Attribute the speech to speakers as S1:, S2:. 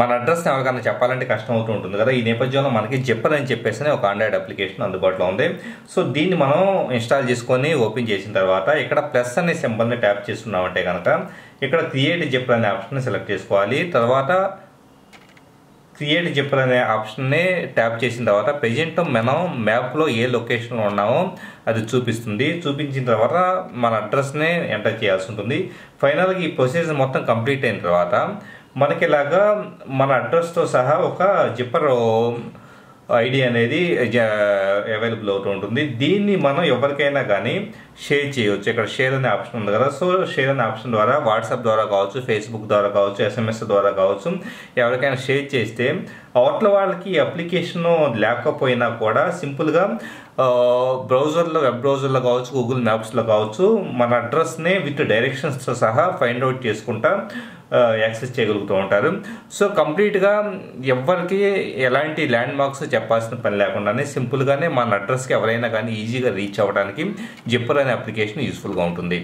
S1: మన అడ్రస్ని ఎవరికైనా చెప్పాలంటే కష్టం అవుతూ ఉంటుంది కదా. ఈ నేపథ్యంలో మనకి జిప్పర్ అని చెప్పేసి ఒక ఆండ్రాయిడ్ అప్లికేషన్ అందుబాటులో ఉంది. సో దీన్ని మనం ఇన్స్టాల్ చేసుకొని ఓపెన్ చేసిన తర్వాత ఇక్కడ ప్లస్ అనే సింబల్ని ట్యాప్ చేస్తున్నామంటే కనుక ఇక్కడ క్రియేట్ జిప్పర్ అనే ఆప్షన్ సెలెక్ట్ చేసుకోవాలి. తర్వాత క్రియేట్ జిప్పర్ అనే ఆప్షన్ని ట్యాప్ చేసిన తర్వాత ప్రజెంట్ మనం మ్యాప్లో ఏ లొకేషన్లో ఉన్నామో అది చూపిస్తుంది. చూపించిన తర్వాత మన అడ్రస్నే ఎంటర్ చేయాల్సి ఉంటుంది. ఫైనల్గా ఈ ప్రొసీజర్ మొత్తం కంప్లీట్ అయిన తర్వాత మనకి ఇలాగా మన అడ్రస్తో సహా ఒక జిప్పర్ ఐడి అనేది అవైలబుల్ అవుతూ ఉంటుంది. దీన్ని మనం ఎవరికైనా కానీ షేర్ చేయవచ్చు ఇక్కడ షేర్ అనే ఆప్షన్ ఉంది కదా. సో షేర్ అనే ఆప్షన్ ద్వారా వాట్సాప్ ద్వారా కావచ్చు ఫేస్బుక్ ద్వారా కావచ్చు ఎస్ఎంఎస్ ద్వారా కావచ్చు ఎవరికైనా షేర్ చేస్తే అవతల వాళ్ళకి అప్లికేషన్ లేకపోయినా కూడా సింపుల్గా బ్రౌజర్లో వెబ్ బ్రౌజర్లో కావచ్చు గూగుల్ మ్యాప్స్లో కావచ్చు మన అడ్రస్నే విత్ డైరెక్షన్స్తో సహా ఫైండ్ అవుట్ చేసుకుంటా యాక్సెస్ చేయగలుగుతూ ఉంటారు. సో కంప్లీట్గా ఎవరికి ఎలాంటి ల్యాండ్ మార్క్స్ చెప్పాల్సిన పని లేకుండానే సింపుల్గానే మన అడ్రస్కి ఎవరైనా కానీ ఈజీగా రీచ్ అవ్వడానికి జిప్పర్ అనే అప్లికేషన్ యూస్ఫుల్గా ఉంటుంది.